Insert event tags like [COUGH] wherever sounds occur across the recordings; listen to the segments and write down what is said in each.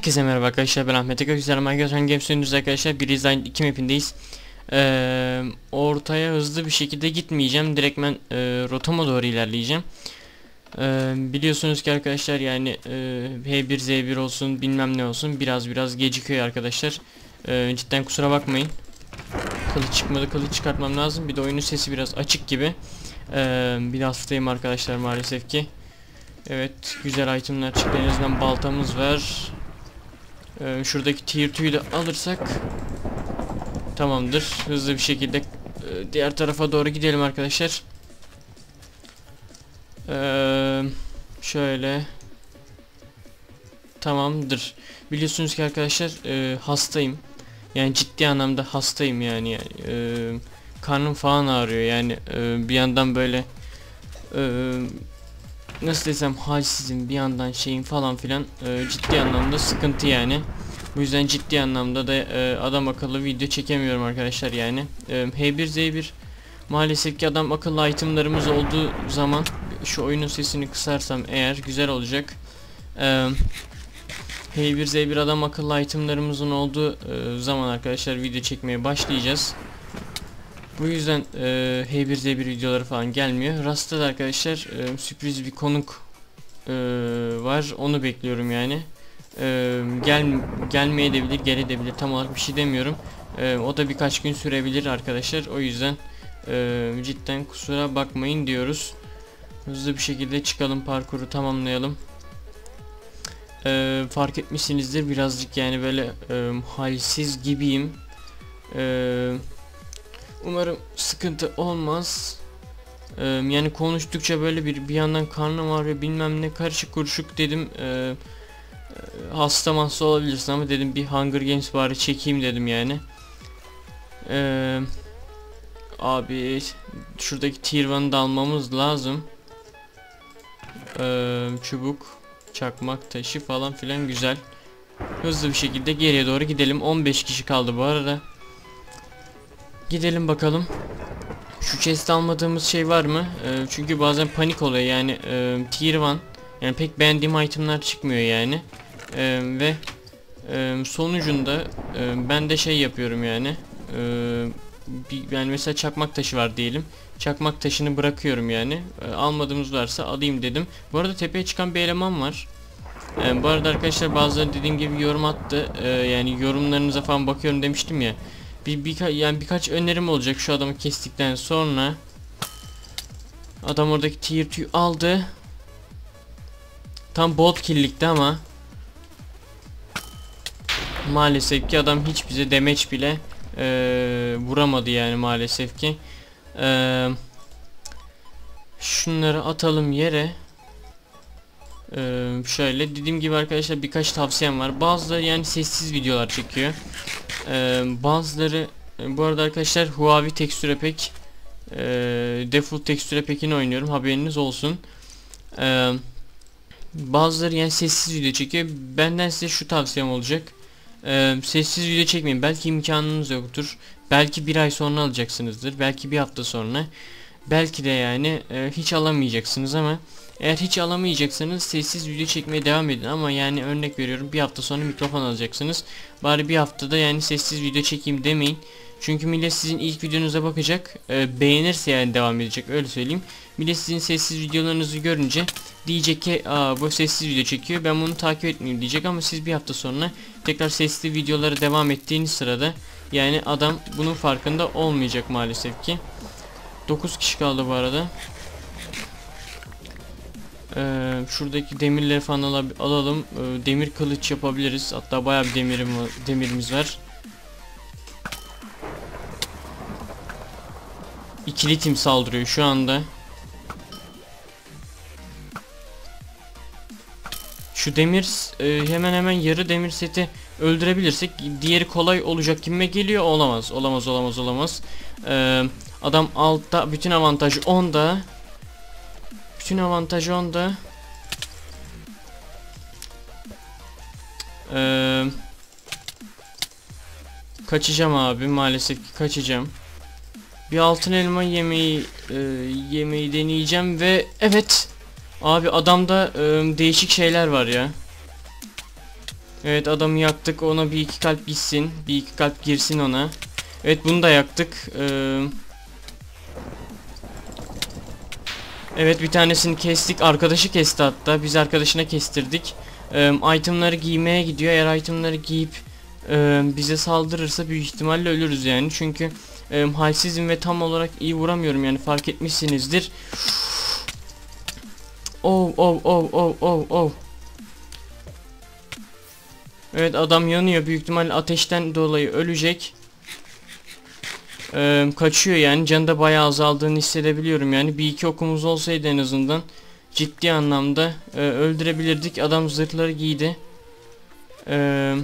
Herkese merhaba arkadaşlar ben Ahmet Eka Güzel Magazin Games oynuyoruz arkadaşlar. Bir Design 2 mapindeyiz. Ee, Ortaya hızlı bir şekilde gitmeyeceğim. Direkt ben e, rotama doğru ilerleyeceğim. Ee, Biliyorsunuz ki arkadaşlar yani e, H1 Z1 olsun bilmem ne olsun biraz biraz gecikiyor arkadaşlar. Ee, Cidden kusura bakmayın. Kılıç çıkmadı kılıç çıkartmam lazım. Bir de oyunun sesi biraz açık gibi. Ee, Bir hastayım arkadaşlar maalesef ki. Evet güzel itemler çıktı. En azından baltamız var ee, şuradaki tier 2'yu de alırsak Tamamdır. Hızlı bir şekilde e, diğer tarafa doğru gidelim arkadaşlar. Ee, Şöyle. Tamamdır. Biliyorsunuz ki arkadaşlar e, hastayım. Yani ciddi anlamda hastayım yani, yani. E, Karnım falan ağrıyor. Yani e, bir yandan böyle e, nasıl desem halsizim bir yandan şeyim falan filan e, ciddi anlamda sıkıntı yani. Bu yüzden ciddi anlamda da e, adam akıllı video çekemiyorum arkadaşlar yani. E, H1Z1 maalesef ki adam akıllı itemlarımız olduğu zaman şu oyunun sesini kısarsam eğer güzel olacak. E, H1Z1 adam akıllı itemlarımızın olduğu e, zaman arkadaşlar video çekmeye başlayacağız. Bu yüzden e, H1Z1 videoları falan gelmiyor. Rast'ta da arkadaşlar e, sürpriz bir konuk e, var. Onu bekliyorum yani. E, gel gelmeye de bilir, gelebilir. Tam olarak bir şey demiyorum. E, o da birkaç gün sürebilir arkadaşlar. O yüzden e, cidden kusura bakmayın diyoruz. Hızlı bir şekilde çıkalım parkuru tamamlayalım. E, fark etmişsinizdir birazcık yani böyle e, halsiz gibiyim. Eee Umarım sıkıntı olmaz. Ee, yani konuştukça böyle bir bir yandan karnım ağrıyor bilmem ne karışık kuruşuk dedim. Ee, hasta hasta olabilirsin ama dedim bir Hunger Games bari çekeyim dedim yani. Ee, abi şuradaki tier 1'ı da almamız lazım. Ee, çubuk, çakmak taşı falan filan güzel. Hızlı bir şekilde geriye doğru gidelim. 15 kişi kaldı bu arada. Gidelim bakalım. Şu chest almadığımız şey var mı? Ee, çünkü bazen panik oluyor yani e, tier 1 yani pek beğendiğim itemler çıkmıyor yani. E, ve e, sonucunda e, ben de şey yapıyorum yani. E, bir, yani mesela çakmak taşı var diyelim. Çakmak taşını bırakıyorum yani. E, almadığımız varsa alayım dedim. Bu arada tepeye çıkan bir eleman var. E, bu arada arkadaşlar bazıları dediğim gibi yorum attı. E, yani yorumlarınıza falan bakıyorum demiştim ya bir birka yani birkaç önerim olacak şu adamı kestikten sonra. Adam oradaki tier 2 aldı. Tam bolt kill'likti ama maalesef ki adam hiç bize damage bile e, vuramadı yani maalesef ki. E, şunları atalım yere. Ee, şöyle dediğim gibi arkadaşlar birkaç tavsiyem var. Bazıları yani sessiz videolar çekiyor. Ee, bazıları e, bu arada arkadaşlar Huawei tekstüre pek e, default tekstüre pekini oynuyorum haberiniz olsun. Ee, bazıları yani sessiz video çekiyor. Benden size şu tavsiyem olacak. Ee, sessiz video çekmeyin. Belki imkanınız yoktur. Belki bir ay sonra alacaksınızdır. Belki bir hafta sonra. Belki de yani e, hiç alamayacaksınız ama eğer hiç alamayacaksanız sessiz video çekmeye devam edin ama yani örnek veriyorum bir hafta sonra mikrofon alacaksınız. Bari bir haftada yani sessiz video çekeyim demeyin. Çünkü millet sizin ilk videonuza bakacak e, beğenirse yani devam edecek öyle söyleyeyim. Millet sizin sessiz videolarınızı görünce diyecek ki Aa, bu sessiz video çekiyor ben bunu takip etmeyeyim diyecek ama siz bir hafta sonra tekrar sesli videoları devam ettiğiniz sırada yani adam bunun farkında olmayacak maalesef ki. 9 kişi kaldı bu arada. Ee, şuradaki demirleri falan al alalım. Ee, demir kılıç yapabiliriz. Hatta bayağı bir demirim, demirimiz var. İkili tim saldırıyor şu anda. Şu demir e, hemen hemen yarı demir seti öldürebilirsek diğeri kolay olacak kime geliyor olamaz olamaz olamaz olamaz ee, adam altta bütün avantaj onda bütün avantajı onda. Ee, kaçacağım abi maalesef ki kaçacağım. Bir altın elma yemeği e, yemeği deneyeceğim ve evet abi adamda e, değişik şeyler var ya. Evet adamı yaktık ona bir iki kalp gitsin. Bir iki kalp girsin ona. Evet bunu da yaktık. Ee, evet bir tanesini kestik. Arkadaşı kesti hatta. Biz arkadaşına kestirdik. Ee, itemları giymeye gidiyor. Eğer itemları giyip e, bize saldırırsa büyük ihtimalle ölürüz yani. Çünkü e, halsizim ve tam olarak iyi vuramıyorum yani fark etmişsinizdir. Oh oh oh oh oh oh. Evet adam yanıyor büyük ihtimalle ateşten dolayı ölecek. Ee, kaçıyor yani canı da bayağı azaldığını hissedebiliyorum yani bir iki okumuz olsaydı en azından ciddi anlamda e, öldürebilirdik adam zırhları giydi. Eee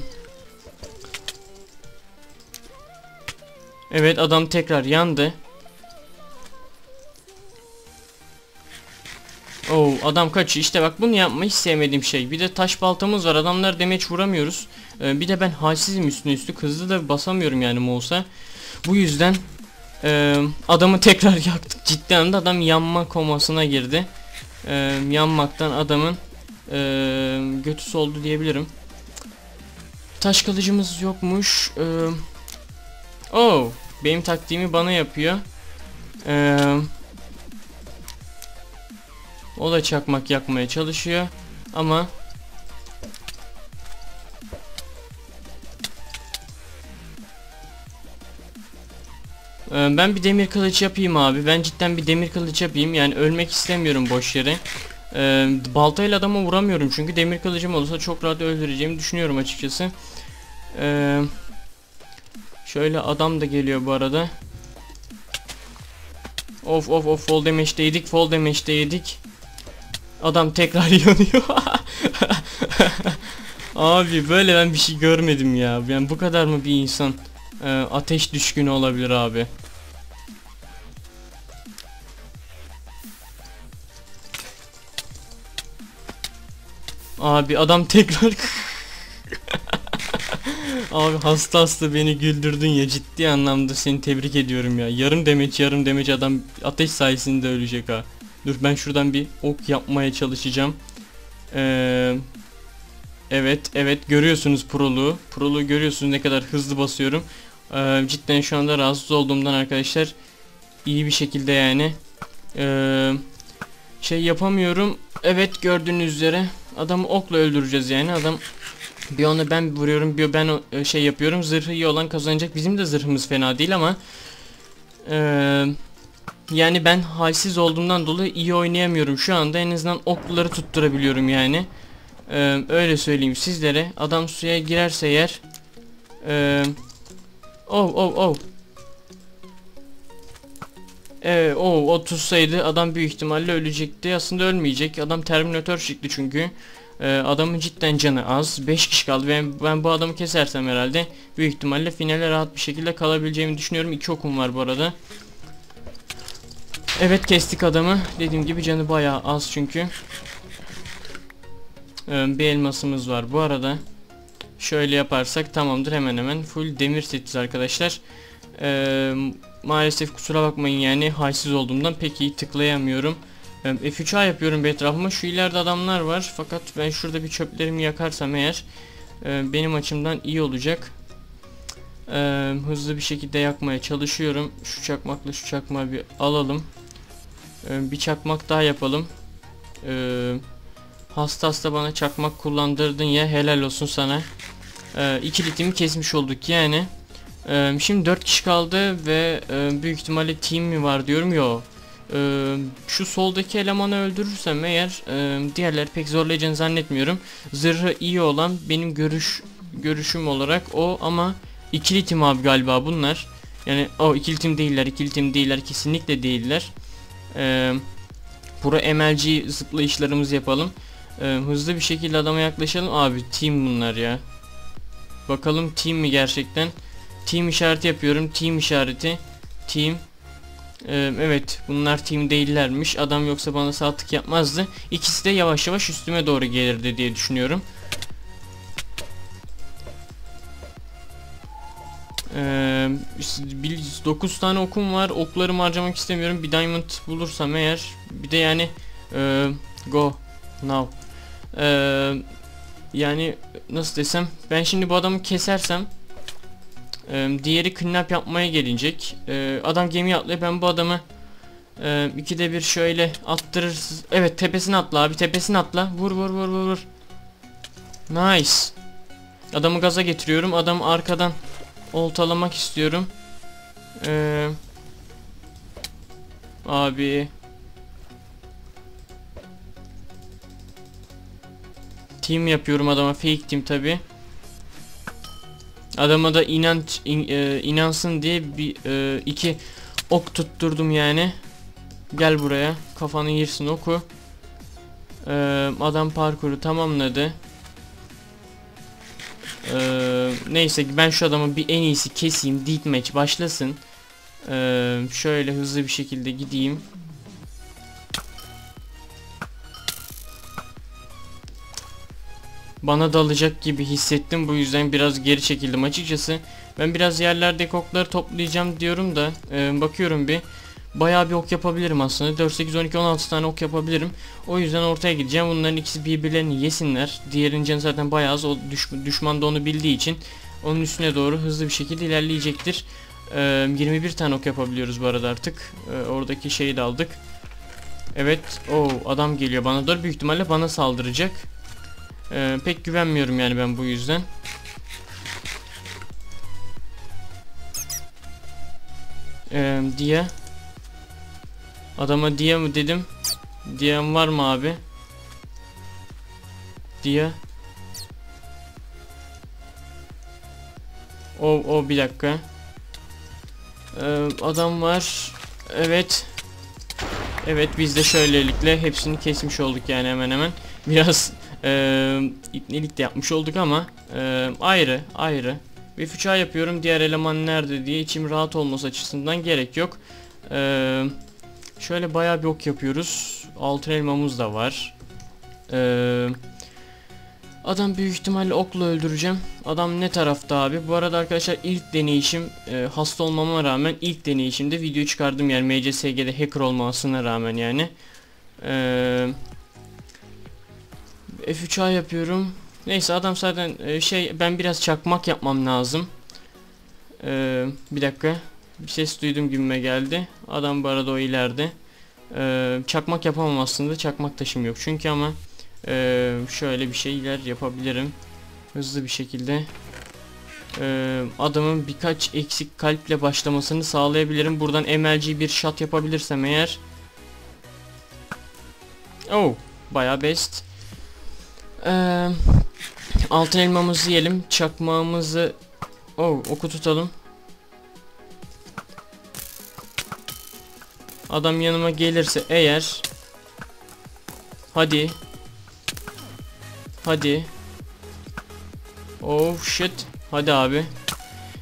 Evet adam tekrar yandı. Oo adam kaçıyor işte bak bunu yapmayı sevmediğim şey. Bir de taş baltamız var adamlar demeç vuramıyoruz. Ee, bir de ben halsizim üstüne üstü hızlı da basamıyorum yani Mouse'a. Bu yüzden e, adamı tekrar [LAUGHS] yaktık. Ciddi anlamda adam yanma komasına girdi. E, yanmaktan adamın e, götü soldu diyebilirim. Taş kılıcımız yokmuş. Eee Oh, benim taktiğimi bana yapıyor. Ee, o da çakmak yakmaya çalışıyor ama ben bir demir kılıç yapayım abi. Ben cidden bir demir kılıç yapayım. Yani ölmek istemiyorum boş yere. Ee, baltayla adama vuramıyorum çünkü demir kılıcım olursa çok rahat öldüreceğimi düşünüyorum açıkçası. Eee Şöyle adam da geliyor bu arada. Of of of fall damage yedik fall damage yedik. Adam tekrar [LAUGHS] yanıyor. abi böyle ben bir şey görmedim ya. Yani bu kadar mı bir insan e, ateş düşkünü olabilir abi. Abi adam tekrar [LAUGHS] Abi hasta hasta beni güldürdün ya ciddi anlamda seni tebrik ediyorum ya. Yarım demeç yarım demeç adam ateş sayesinde ölecek ha. Dur ben şuradan bir ok yapmaya çalışacağım. Ee, evet evet görüyorsunuz proluğu. Proluğu görüyorsunuz ne kadar hızlı basıyorum. Ee, cidden şu anda rahatsız olduğumdan arkadaşlar iyi bir şekilde yani ee, şey yapamıyorum. Evet gördüğünüz üzere adamı okla öldüreceğiz yani adam bir onu ben vuruyorum bir ben e, şey yapıyorum. Zırhı iyi olan kazanacak. Bizim de zırhımız fena değil ama e, yani ben halsiz olduğumdan dolayı iyi oynayamıyorum. Şu anda en azından okları tutturabiliyorum yani. E, öyle söyleyeyim sizlere. Adam suya girerse eğer e, oh oh oh Evet o o tutsaydı adam büyük ihtimalle ölecekti. Aslında ölmeyecek. Adam Terminator çıktı çünkü. Ee, adamın cidden canı az. 5 kişi kaldı. Ben, ben bu adamı kesersem herhalde büyük ihtimalle finale rahat bir şekilde kalabileceğimi düşünüyorum. 2 okum var bu arada. Evet kestik adamı. Dediğim gibi canı bayağı az çünkü. Ee, bir elmasımız var bu arada. Şöyle yaparsak tamamdır hemen hemen full demir setiz arkadaşlar. Ee, maalesef kusura bakmayın yani halsiz olduğumdan pek iyi tıklayamıyorum. F3A yapıyorum bir etrafıma. Şu ileride adamlar var. Fakat ben şurada bir çöplerimi yakarsam eğer e, benim açımdan iyi olacak. E, hızlı bir şekilde yakmaya çalışıyorum. Şu çakmakla şu çakmağı bir alalım. E, bir çakmak daha yapalım. E, hasta hasta bana çakmak kullandırdın ya helal olsun sana. E, iki litimi kesmiş olduk yani. E, şimdi 4 kişi kaldı ve e, büyük ihtimalle team mi var diyorum. Yok. Ee, şu soldaki elemanı öldürürsem eğer e, diğerleri pek zorlayacağını zannetmiyorum. Zırhı iyi olan benim görüş görüşüm olarak o ama ikili tim abi galiba bunlar. Yani o ikili tim değiller, ikili tim değiller kesinlikle değiller. Ee, bura MLG zıplayışlarımızı yapalım. Ee, hızlı bir şekilde adama yaklaşalım. Abi team bunlar ya. Bakalım team mi gerçekten? Team işareti yapıyorum. Team işareti. Team. Ee, evet bunlar team değillermiş. Adam yoksa bana sağ tık yapmazdı. İkisi de yavaş yavaş üstüme doğru gelirdi diye düşünüyorum. Ee, 9 tane okum var. Oklarımı harcamak istemiyorum. Bir diamond bulursam eğer. Bir de yani e, go now. Ee, Yani nasıl desem ben şimdi bu adamı kesersem e, diğeri cleanup yapmaya gelecek. E, adam gemiye atlıyor ben bu adamı e, ikide bir şöyle attırır. Evet tepesine atla abi tepesine atla. Vur vur vur vur vur. Nice. Adamı gaza getiriyorum. Adam arkadan oltalamak istiyorum. Ee, abi. Team yapıyorum adama. Fake team tabi. Adama da inanç in, e, inansın diye bir e, iki ok tutturdum yani. Gel buraya. Kafanı yersin oku. Ee, adam parkuru tamamladı. Ee, neyse ben şu adamı bir en iyisi keseyim. Deathmatch başlasın. Ee, şöyle hızlı bir şekilde gideyim. Bana dalacak gibi hissettim. Bu yüzden biraz geri çekildim açıkçası. Ben biraz yerlerdeki okları toplayacağım diyorum da e, bakıyorum bir. Bayağı bir ok yapabilirim aslında. 4, 8, 12, 16 tane ok yapabilirim. O yüzden ortaya gideceğim. Bunların ikisi birbirlerini yesinler. Diğerinin canı zaten bayağı az. O düş düşman da onu bildiği için onun üstüne doğru hızlı bir şekilde ilerleyecektir. Ee, 21 tane ok yapabiliyoruz bu arada artık. Ee, oradaki şeyi de aldık. Evet. o adam geliyor bana doğru. Büyük ihtimalle bana saldıracak. Ee, pek güvenmiyorum yani ben bu yüzden. Ee, diye Adama diye mi dedim? Diyen var mı abi? Diye. O o bir dakika. Ee, adam var. Evet. Evet biz de şöylelikle hepsini kesmiş olduk yani hemen hemen. Biraz e, ipnelik de yapmış olduk ama e, ayrı ayrı. Bir fıça yapıyorum diğer eleman nerede diye içim rahat olması açısından gerek yok. Eee Şöyle bayağı bir ok yapıyoruz. Altın elmamız da var. Ee, adam büyük ihtimalle okla öldüreceğim. Adam ne tarafta abi? Bu arada arkadaşlar ilk deneyişim e, hasta olmama rağmen ilk deneyişimde video çıkardım yani MCSG'de hacker olmasına rağmen yani. Ee, F3A yapıyorum. Neyse adam zaten e, şey ben biraz çakmak yapmam lazım. Ee, bir dakika. Bir ses duydum gibime geldi. Adam bu arada o ileride. Ee, çakmak yapamam aslında. Çakmak taşım yok. Çünkü ama e, şöyle bir şeyler yapabilirim. Hızlı bir şekilde. Ee, adamın birkaç eksik kalple başlamasını sağlayabilirim. Buradan MLG bir shot yapabilirsem eğer. Oh. Baya best. Ee, altın elmamızı yiyelim. Çakmağımızı Oh oku tutalım. Adam yanıma gelirse eğer Hadi Hadi Oh shit Hadi abi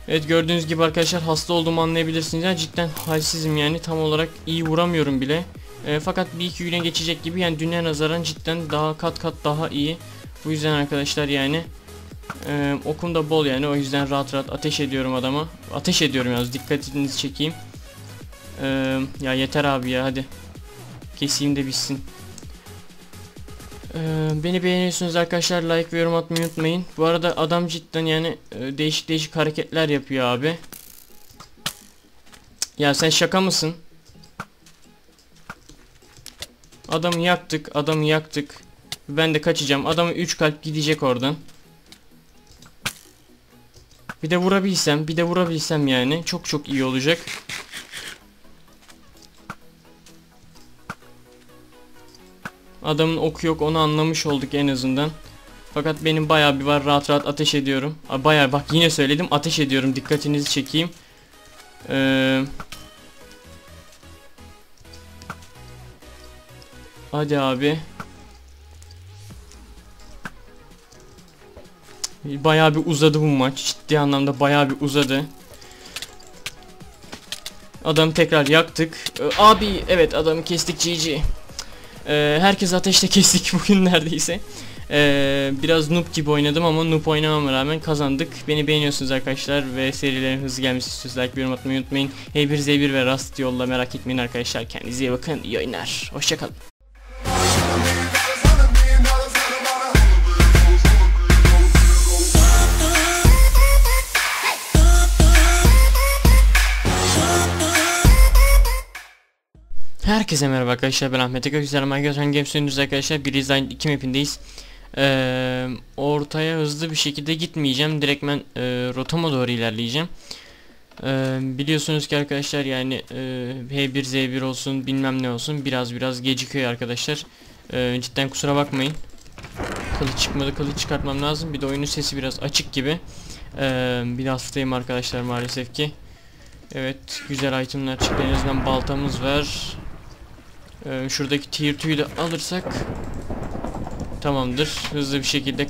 Evet gördüğünüz gibi arkadaşlar hasta olduğumu anlayabilirsiniz. Yani cidden halsizim yani tam olarak iyi vuramıyorum bile. E, fakat bir iki güne geçecek gibi yani düne nazaran cidden daha kat kat daha iyi. Bu yüzden arkadaşlar yani e, okum da bol yani o yüzden rahat rahat ateş ediyorum adama. Ateş ediyorum yalnız dikkatinizi çekeyim. Ee, ya yeter abi ya hadi. Keseyim de bitsin. Ee, beni beğeniyorsunuz arkadaşlar like ve yorum atmayı unutmayın. Bu arada adam cidden yani e, değişik değişik hareketler yapıyor abi. Ya sen şaka mısın? Adamı yaktık, adamı yaktık. Ben de kaçacağım. Adamı 3 kalp gidecek oradan. Bir de vurabilsem, bir de vurabilsem yani çok çok iyi olacak. Adamın oku yok onu anlamış olduk en azından. Fakat benim bayağı bir var rahat rahat ateş ediyorum. Bayağı bak yine söyledim ateş ediyorum dikkatinizi çekeyim. Ee, hadi abi. Bayağı bir uzadı bu maç. Ciddi anlamda bayağı bir uzadı. Adamı tekrar yaktık. Ee, abi evet adamı kestik GG. Ee, herkes ateşte [LAUGHS] kestik bugün neredeyse. Ee, biraz noob gibi oynadım ama noob oynamama rağmen kazandık. Beni beğeniyorsunuz arkadaşlar ve serilerin hızlı gelmesi istiyorsanız like yorum atmayı unutmayın. H1 Z1 ve Rust yolla merak etmeyin arkadaşlar. Kendinize iyi bakın. İyi oyunlar. Hoşçakalın. Herkese merhaba arkadaşlar ben Ahmet Eka Güzel Minecraft Games oynuyoruz arkadaşlar. Bir Design 2 mapindeyiz. Ee, Ortaya hızlı bir şekilde gitmeyeceğim. Direkt ben e, rotama doğru ilerleyeceğim. Ee, Biliyorsunuz ki arkadaşlar yani e, H1 Z1 olsun bilmem ne olsun biraz biraz gecikiyor arkadaşlar. Ee, Cidden kusura bakmayın. Kılıç çıkmadı kılıç çıkartmam lazım. Bir de oyunun sesi biraz açık gibi. Ee, Bir hastayım arkadaşlar maalesef ki. Evet güzel itemler çıktı. En azından baltamız var ee, şuradaki tier 2'yu de alırsak tamamdır. Hızlı bir şekilde e,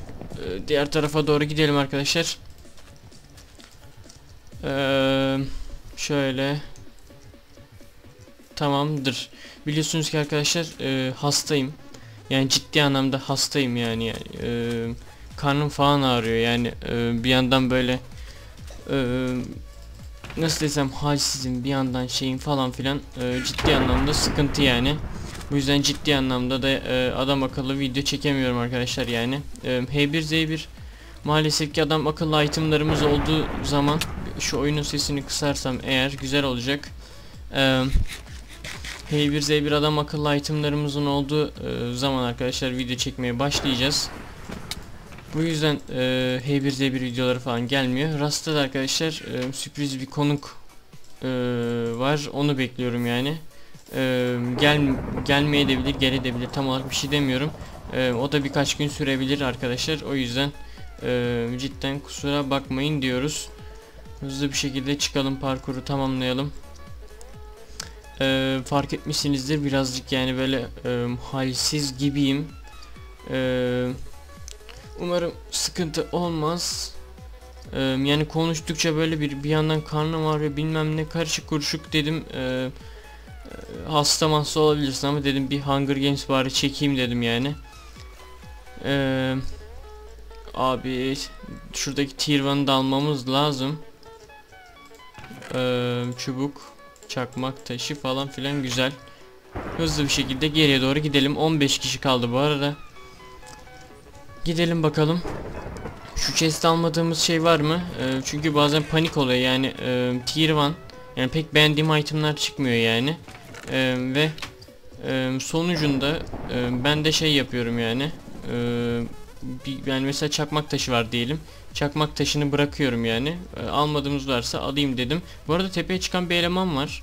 diğer tarafa doğru gidelim arkadaşlar. Ee, şöyle. Tamamdır. Biliyorsunuz ki arkadaşlar e, hastayım. Yani ciddi anlamda hastayım yani, yani e, karnım falan ağrıyor. Yani e, bir yandan böyle e, nasıl desem halsizim bir yandan şeyim falan filan e, ciddi anlamda sıkıntı yani. Bu yüzden ciddi anlamda da e, adam akıllı video çekemiyorum arkadaşlar yani. E, H1Z1 maalesef ki adam akıllı itemlarımız olduğu zaman şu oyunun sesini kısarsam eğer güzel olacak. E, H1Z1 adam akıllı itemlarımızın olduğu e, zaman arkadaşlar video çekmeye başlayacağız. Bu yüzden e, H1Z1 videoları falan gelmiyor. Rast'ta da arkadaşlar e, sürpriz bir konuk e, var. Onu bekliyorum yani. E, gel gelmeye de bilir, gelebilir. Tam olarak bir şey demiyorum. E, o da birkaç gün sürebilir arkadaşlar. O yüzden e, cidden kusura bakmayın diyoruz. Hızlı bir şekilde çıkalım parkuru tamamlayalım. E, fark etmişsinizdir birazcık yani böyle e, halsiz gibiyim. Eee Umarım sıkıntı olmaz. Ee, yani konuştukça böyle bir bir yandan karnım ağrıyor bilmem ne karışık kuruşuk dedim. Ee, hasta hasta olabilirsin ama dedim bir Hunger Games bari çekeyim dedim yani. Ee, abi şuradaki tier 1'ı da almamız lazım. Ee, çubuk, çakmak taşı falan filan güzel. Hızlı bir şekilde geriye doğru gidelim. 15 kişi kaldı bu arada. Gidelim bakalım. Şu chest almadığımız şey var mı? Ee, çünkü bazen panik oluyor yani e, tier 1 yani pek beğendiğim itemler çıkmıyor yani. E, ve e, sonucunda e, ben de şey yapıyorum yani. E, bir, yani mesela çakmak taşı var diyelim. Çakmak taşını bırakıyorum yani. E, almadığımız varsa alayım dedim. Bu arada tepeye çıkan bir eleman var.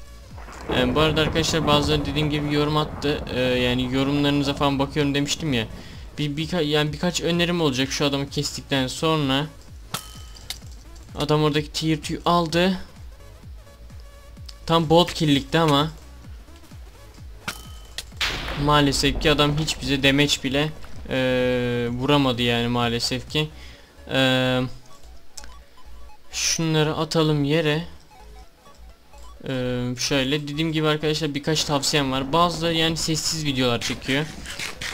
E, bu arada arkadaşlar bazıları dediğim gibi yorum attı. E, yani yorumlarınıza falan bakıyorum demiştim ya bir birka yani birkaç önerim olacak şu adamı kestikten sonra. Adam oradaki tier 2'yu aldı. Tam bot kill'likti ama maalesef ki adam hiç bize damage bile e, vuramadı yani maalesef ki. E, şunları atalım yere. Ee, şöyle dediğim gibi arkadaşlar birkaç tavsiyem var. Bazıları yani sessiz videolar çekiyor.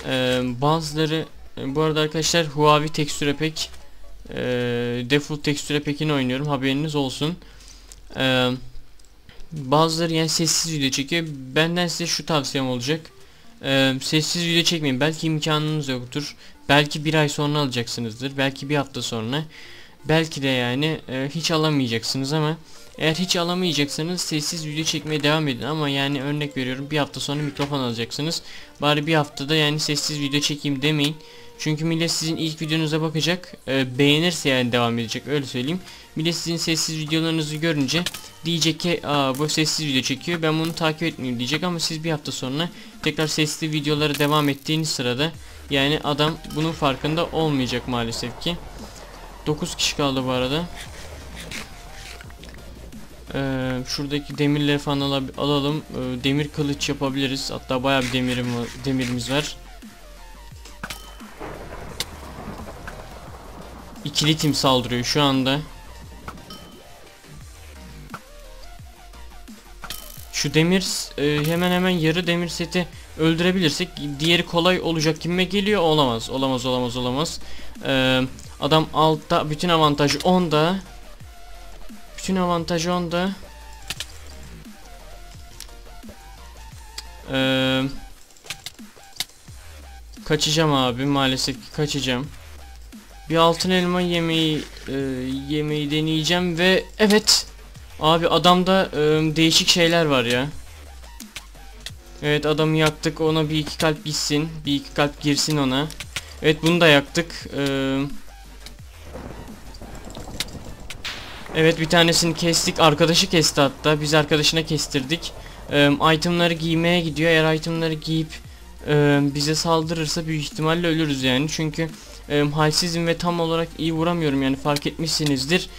Ee, bazıları e, bu arada arkadaşlar Huawei tekstüre pek e, default tekstüre pekini oynuyorum haberiniz olsun. Ee, bazıları yani sessiz video çekiyor. Benden size şu tavsiyem olacak. Ee, sessiz video çekmeyin. Belki imkanınız yoktur. Belki bir ay sonra alacaksınızdır. Belki bir hafta sonra. Belki de yani e, hiç alamayacaksınız ama eğer hiç alamayacaksanız sessiz video çekmeye devam edin ama yani örnek veriyorum bir hafta sonra mikrofon alacaksınız. Bari bir haftada yani sessiz video çekeyim demeyin. Çünkü millet sizin ilk videonuza bakacak. E, beğenirse yani devam edecek öyle söyleyeyim. Millet sizin sessiz videolarınızı görünce diyecek ki Aa, bu sessiz video çekiyor ben bunu takip etmeyeyim diyecek ama siz bir hafta sonra tekrar sesli videoları devam ettiğiniz sırada yani adam bunun farkında olmayacak maalesef ki. 9 kişi kaldı bu arada. Ee, şuradaki demirleri falan al alalım. Ee, demir kılıç yapabiliriz. Hatta bayağı bir demirim, demirimiz var. İkili tim saldırıyor şu anda. Şu demir e, hemen hemen yarı demir seti öldürebilirsek diğeri kolay olacak kime geliyor olamaz olamaz olamaz olamaz ee, adam altta bütün avantaj onda bütün avantajı onda. Ee, kaçacağım abi maalesef ki kaçacağım. Bir altın elma yemeği e, yemeği deneyeceğim ve evet abi adamda e, değişik şeyler var ya. Evet adamı yaktık ona bir iki kalp gitsin. Bir iki kalp girsin ona. Evet bunu da yaktık. Ee, evet bir tanesini kestik. Arkadaşı kesti hatta. Biz arkadaşına kestirdik. Ee, itemları giymeye gidiyor. Eğer itemları giyip e, bize saldırırsa büyük ihtimalle ölürüz yani. Çünkü e, halsizim ve tam olarak iyi vuramıyorum yani fark etmişsinizdir.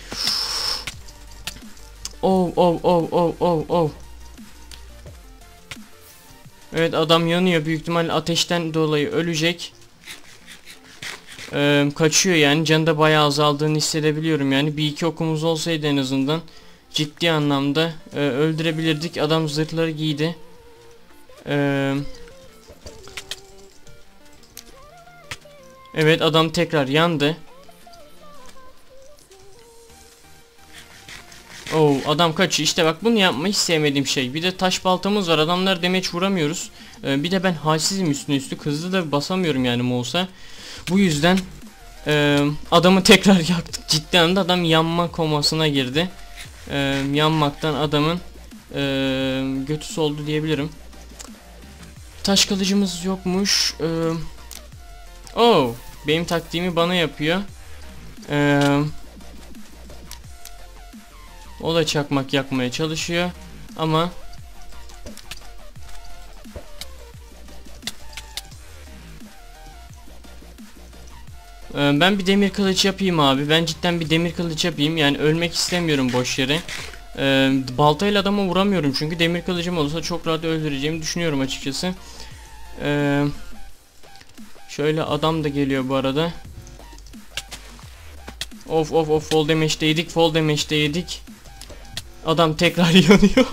Oh oh oh oh oh oh. Evet adam yanıyor büyük ihtimalle ateşten dolayı ölecek. Ee, kaçıyor yani canı da bayağı azaldığını hissedebiliyorum yani bir iki okumuz olsaydı en azından ciddi anlamda e, öldürebilirdik adam zırhları giydi. Eee Evet adam tekrar yandı. Oo adam kaçıyor işte bak bunu yapmayı hiç sevmediğim şey. Bir de taş baltamız var adamlar demeç vuramıyoruz. Ee, bir de ben halsizim üstüne üstü hızlı da basamıyorum yani Mouse'a. Bu yüzden e, adamı tekrar [LAUGHS] yaktık. Ciddi anlamda adam yanma komasına girdi. E, yanmaktan adamın e, götü soldu diyebilirim. Taş kılıcımız yokmuş. E, oh benim taktiğimi bana yapıyor. Ee, o da çakmak yakmaya çalışıyor. Ama ben bir demir kılıç yapayım abi. Ben cidden bir demir kılıç yapayım. Yani ölmek istemiyorum boş yere. Ee, baltayla adama vuramıyorum çünkü demir kılıcım olursa çok rahat öldüreceğimi düşünüyorum açıkçası. Eee Şöyle adam da geliyor bu arada. Of of of fall damage yedik fall damage yedik. Adam tekrar [LAUGHS] yanıyor.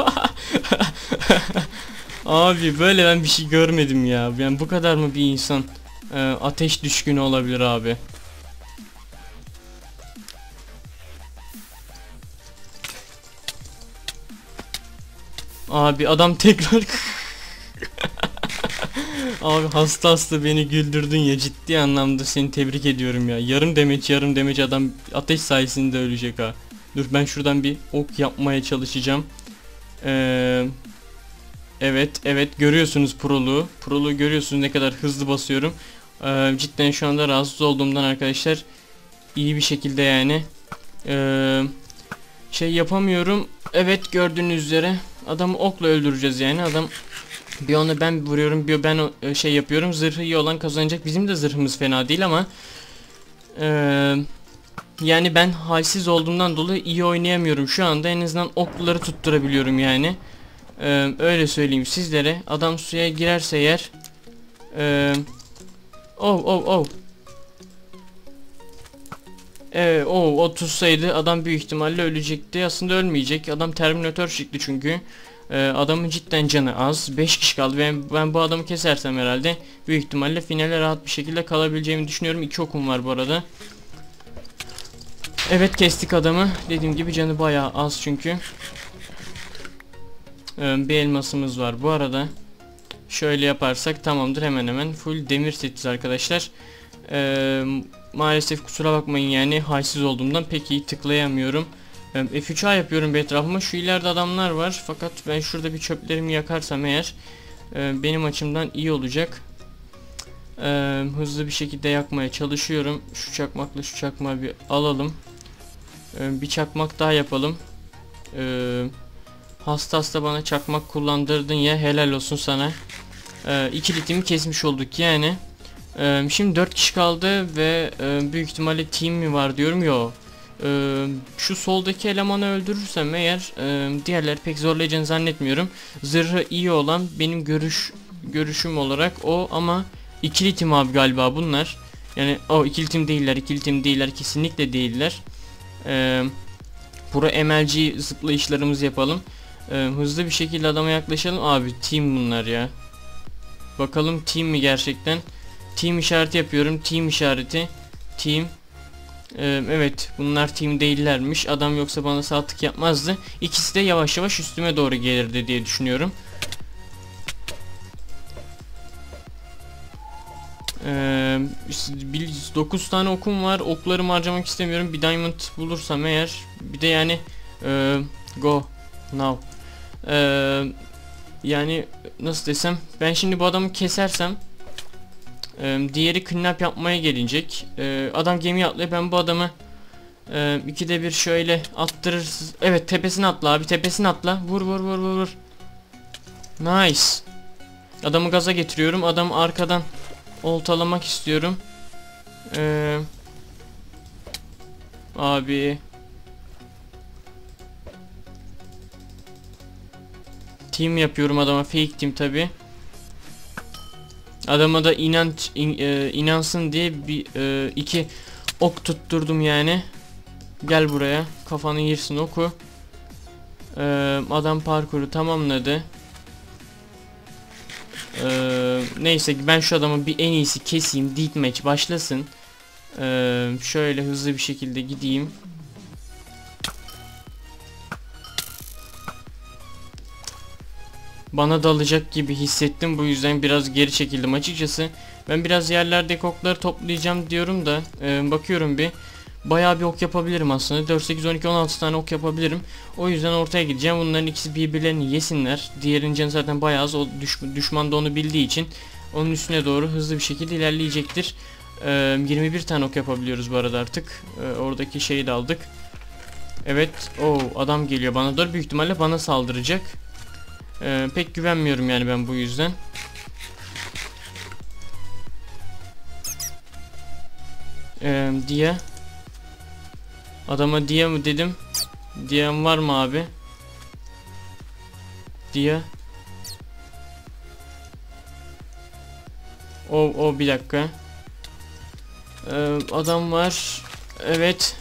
abi böyle ben bir şey görmedim ya. Yani bu kadar mı bir insan e, ateş düşkünü olabilir abi. Abi adam tekrar Abi hasta hasta beni güldürdün ya ciddi anlamda seni tebrik ediyorum ya. Yarım demeç yarım demeç adam ateş sayesinde ölecek ha. Dur ben şuradan bir ok yapmaya çalışacağım. Ee, evet evet görüyorsunuz proluğu. Proluğu görüyorsunuz ne kadar hızlı basıyorum. Ee, cidden şu anda rahatsız olduğumdan arkadaşlar iyi bir şekilde yani ee, şey yapamıyorum. Evet gördüğünüz üzere adamı okla öldüreceğiz yani adam bir onu ben vuruyorum bir ben e, şey yapıyorum. Zırhı iyi olan kazanacak. Bizim de zırhımız fena değil ama e, yani ben halsiz olduğumdan dolayı iyi oynayamıyorum. Şu anda en azından okları tutturabiliyorum yani. E, öyle söyleyeyim sizlere. Adam suya girerse eğer e, oh oh oh Evet o o tutsaydı adam büyük ihtimalle ölecekti. Aslında ölmeyecek. Adam Terminator çıktı çünkü. Ee, adamın cidden canı az. 5 kişi kaldı. Ben, ben bu adamı kesersem herhalde büyük ihtimalle finale rahat bir şekilde kalabileceğimi düşünüyorum. 2 okum var bu arada. Evet kestik adamı. Dediğim gibi canı bayağı az çünkü. Ee, bir elmasımız var bu arada. Şöyle yaparsak tamamdır hemen hemen full demir setiz arkadaşlar. Ee, maalesef kusura bakmayın yani halsiz olduğumdan pek iyi tıklayamıyorum. F3A yapıyorum bir etrafıma. Şu ileride adamlar var. Fakat ben şurada bir çöplerimi yakarsam eğer e, benim açımdan iyi olacak. E, hızlı bir şekilde yakmaya çalışıyorum. Şu çakmakla şu çakmağı bir alalım. E, bir çakmak daha yapalım. Hasta hasta bana çakmak kullandırdın ya helal olsun sana. İki litimi kesmiş olduk yani. Şimdi 4 kişi kaldı ve büyük ihtimalle team mi var diyorum. Yok. Ee, şu soldaki elemanı öldürürsem eğer e, diğerleri pek zorlayacağını zannetmiyorum. Zırhı iyi olan benim görüş görüşüm olarak o ama ikili tim abi galiba bunlar. Yani o ikili tim değiller, ikili tim değiller kesinlikle değiller. Ee, bura MLG zıplayışlarımızı yapalım. Hızlı bir şekilde adama yaklaşalım. Abi team bunlar ya. Bakalım team mi gerçekten? Team işareti yapıyorum. Team işareti. Team. Ee, evet bunlar team değillermiş. Adam yoksa bana sağ tık yapmazdı. İkisi de yavaş yavaş üstüme doğru gelirdi diye düşünüyorum. Ee, 9 tane okum var. Oklarımı harcamak istemiyorum. Bir diamond bulursam eğer. Bir de yani e, go now. Ee, yani nasıl desem ben şimdi bu adamı kesersem e, diğeri clean up yapmaya gelecek. E, adam gemiye atlıyor ben bu adamı e, ikide bir şöyle attırır. Evet tepesine atla abi tepesine atla. Vur vur vur vur vur. Nice. Adamı gaza getiriyorum. Adamı arkadan oltalamak istiyorum. Ee, abi. Team yapıyorum adama. Fake team tabi. Adama da inanç in- e, inansın diye bir e, iki ok tutturdum yani. Gel buraya. Kafanı yersin oku. Ee, adam parkuru tamamladı. Ee, neyse ben şu adamı bir en iyisi keseyim. Deathmatch başlasın. Ee, şöyle hızlı bir şekilde gideyim. Bana dalacak gibi hissettim. Bu yüzden biraz geri çekildim açıkçası. Ben biraz yerlerdeki okları toplayacağım diyorum da e, bakıyorum bir. Bayağı bir ok yapabilirim aslında. 4, 8, 12, 16 tane ok yapabilirim. O yüzden ortaya gideceğim. Bunların ikisi birbirlerini yesinler. Diğerinin canı zaten bayağı az. O düş düşman da onu bildiği için onun üstüne doğru hızlı bir şekilde ilerleyecektir. Ee, 21 tane ok yapabiliyoruz bu arada artık. Ee, oradaki şeyi de aldık. Evet. o adam geliyor bana doğru. Büyük ihtimalle bana saldıracak. Ee, pek güvenmiyorum yani ben bu yüzden. Ee, diye Adama diye mi dedim? Diyen var mı abi? Diye. O o bir dakika. Ee, adam var. Evet.